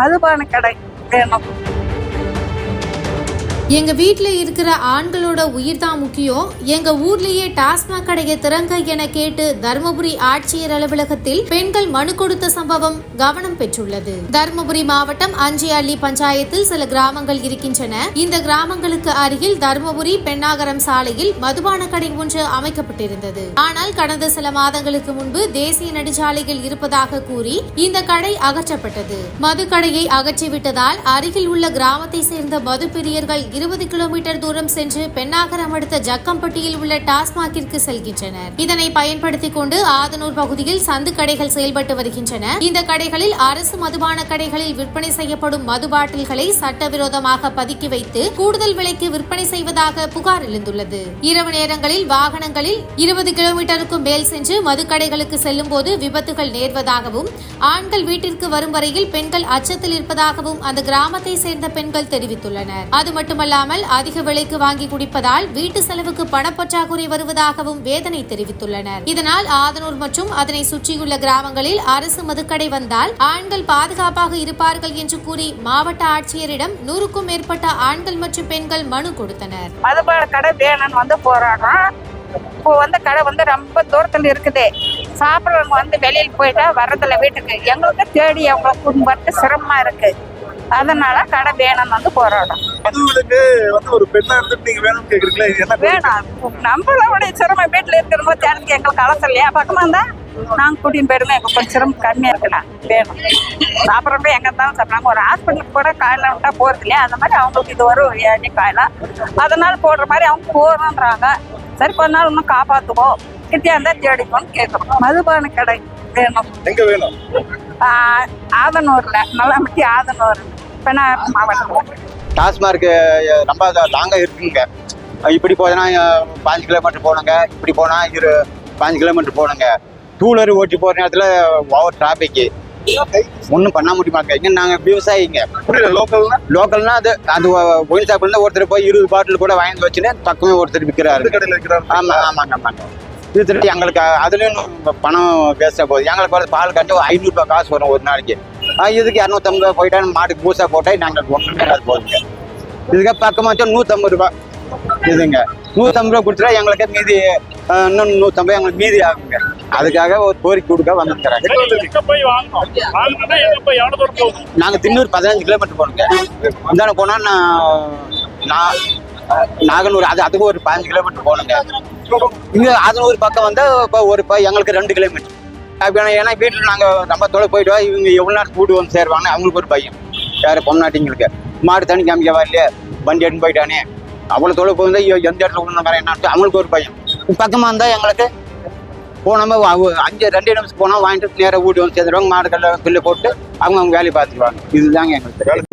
மதுபான கடை வேணும். எங்கள் வீட்டில் இருக்கிற ஆண்களோட உயிர் தான் முக்கியம். எங்கள் ஊர்லேயே டாஸ்மாக் கடையை திறங்க என கேட்டு தருமபுரி ஆட்சியர் அலுவலகத்தில் பெண்கள் மனு கொடுத்த சம்பவம் கவனம் பெற்றுள்ளது. தருமபுரி மாவட்டம் அஞ்சியள்ளி பஞ்சாயத்தில் சில கிராமங்கள் இருக்கின்றன. இந்த கிராமங்களுக்கு அருகில் தருமபுரி பெண்ணாகரம் சாலையில் மதுபான கடை ஒன்று அமைக்கப்பட்டிருந்தது. ஆனால் கடந்த சில மாதங்களுக்கு முன்பு தேசிய நெடுஞ்சாலையில் இருப்பதாக கூறி இந்த கடை அகற்றப்பட்டது. மது கடையை அகற்றிவிட்டதால் அருகில் உள்ள கிராமத்தை சேர்ந்த மது பிரியர்கள் இருபது கிலோமீட்டர் தூரம் சென்று பெண்ணாகரம் அடுத்த ஜக்கம்பட்டியில் உள்ள டாஸ்மாகிற்கு செல்கின்றனர். இதனை பயன்படுத்திக் கொண்டு ஆதனூர் பகுதியில் சந்து கடைகள் செயல்பட்டு வருகின்றன. இந்த கடைகளில் அரசு மதுபான கடைகளில் விற்பனை செய்யப்படும் மது பாட்டில்களை சட்டவிரோதமாக பதுக்கி வைத்து கூடுதல் விலைக்கு விற்பனை செய்வதாக புகார் எழுந்துள்ளது. இரவு நேரங்களில் வாகனங்களில் இருபது கிலோமீட்டருக்கும் மேல் சென்று மதுக்கடைகளுக்கு செல்லும் போது விபத்துகள் நேர்வதாகவும் ஆண்கள் வீட்டிற்கு வரும் வரையில் பெண்கள் அச்சத்தில் இருப்பதாகவும் அந்த கிராமத்தை சேர்ந்த பெண்கள் தெரிவித்துள்ளனர். அது மட்டுமல்ல மட்டுமல்லாமல் அதிக விலைக்கு வாங்கி குடிப்பதால் வீட்டு செலவுக்கு பணப்பற்றாக்குறை வருவதாகவும் வேதனை தெரிவித்துள்ளனர். இதனால் ஆதனூர் மற்றும் அதனை சுற்றியுள்ள கிராமங்களில் அரசு மதுக்கடை வந்தால் ஆண்கள் பாதுகாப்பாக இருப்பார்கள் என்று கூறி மாவட்ட ஆட்சியரிடம் நூறுக்கும் மேற்பட்ட ஆண்கள் மற்றும் பெண்கள் மனு கொடுத்தனர். மதுபான கடை வேணும்னு வந்து போராடுறோம். இப்போ வந்து கடை வந்து ரொம்ப தூரத்தில் இருக்குது. சாப்பிட்றவங்க வந்து வெளியில் போயிட்டா வர்றதில்ல வீட்டுக்கு. எங்களுக்கு தேடி அவங்களை கூட்டு வரது சிரமமா இருக்கு. அதனால கடை வேணும்னு வந்து போராடுறோம். மதுவிலக்கு வந்து ஒரு பெண்ணா இருந்துட்டு நீங்க வேணும்னு கேக்குறீங்களா? இது என்ன வேணாம். நம்மளோட சிரமம் வீட்டில் இருக்கிறவங்க தேடிக்கு எங்களுக்கு அலசம் இல்லையா? பக்கமா இருந்தா நாங்க கூட்டின்னு கொஞ்சம் சிரமம் கம்மியா இருக்கலாம் வேணும். சாப்பிட்றப்ப எங்க இருந்தாலும் சாப்பிட்றாங்க ஒரு ஹாஸ்பிட்டலுக்கு கூட காலைல விட்டா போறது இல்லையா? அந்த மாதிரி அவங்களுக்கு இது வரும் ஏழை காயில. அதனால போடுற மாதிரி அவங்க போறோன்றாங்க. சரி கொஞ்ச நாள் இன்னும் காப்பாத்துவோம். கிட்டியா இருந்தா தேடிக்கோன்னு கேட்குறோம் மதுபான கடை வேணும். எங்க வேணும்? ஆதனூர்ல. நல்லாமட்டி ஆதனூர். பெண்ணாயிரம் மாவட்டம். டாஸ்மார்க் ரொம்ப லாங்க இருக்குங்க. இப்படி போனா பாஞ்சு கிலோமீட்டர் போகணுங்க. இப்படி போனா இரு பாஞ்சு கிலோமீட்டர் போகணுங்க. டூ வீலர் ஓட்டி போகிற நேரத்தில் ஓவர் டிராஃபிக்கு ஒன்றும் பண்ண முடியுமாங்க? இங்கே நாங்கள் விவசாயிங்க. லோக்கல்னா லோக்கல்னா அது அது ஒயின் ஷாப்லேருந்து ஒருத்தர் போய் இருபது பாட்டில் கூட வாங்கி வச்சுன்னு பக்கமே ஒருத்தர் விற்கிறாரு ஆமாம் ஆமாங்க ஆமாங்க. இது திருட்டு எங்களுக்கு அதுலேயும் பணம் வேஸ்ட்டாக போகுது. எங்களுக்கு பால் கட்டு ஒரு ஐநூறுரூபா காசு வரும் ஒரு நாளைக்கு. இதுக்கு இரநூத்தம்பது ரூபா போயிட்டா மாட்டுக்கு பூசா போட்டால் நாங்கள் ஒன்றுமே அது போகுதுங்க இதுக்கு பக்கமாக வச்சா நூற்றம்பது ரூபா. இதுங்க. நூற்றம்பது ரூபா கொடுத்துட்டா எங்களுக்கு மீதி இன்னும் நூற்றம்பது எங்களுக்கு மீதி ஆகுங்க. அதுக்காக ஒரு கோரிக்கை கொடுக்க வந்துருக்குறாங்க. நாங்கள் தின்னூர் பதினஞ்சு கிலோமீட்டர் போகணுங்க. இந்தாண்ட போனால் நான் நாகனூர் அது அதுக்கு ஒரு பதினஞ்சு கிலோமீட்டர் போகணுங்க. இங்கே அதனூர் பக்கம் வந்து இப்போ ஒரு எங்களுக்கு ரெண்டு கிலோமீட்டர். அப்படி ஏன்னா வீட்டில் நாங்கள் ரொம்ப தொலை போயிடுவோம் இவங்க எவ்வளோ நேரம் கூட்டு வந்து சேருவாங்க அவங்களுக்கு ஒரு பையன் யார் பொம்நாட்டிங்களுக்கு மாடு தண்ணி காமிக்கவா இல்லையா? வண்டி எடுத்து போயிட்டானே. அவ்வளோ தொலை போயிருந்தா ஐயோ, எந்த இடத்துல கொண்டு வரேன் என்ன அவங்களுக்கு ஒரு பையன் பக்கமாக இருந்தால் எங்களுக்கு போனோமா அஞ்சு ரெண்டு நிமிஷம் போனால் வாங்கிட்டு நேராக வீட்டு வந்து சேர்ந்துருவாங்க மாடு கல்ல பில்லு போட்டு அவங்க அவங்க வேலையை பார்த்துக்குவாங்க. இதுதாங்க எங்களுக்கு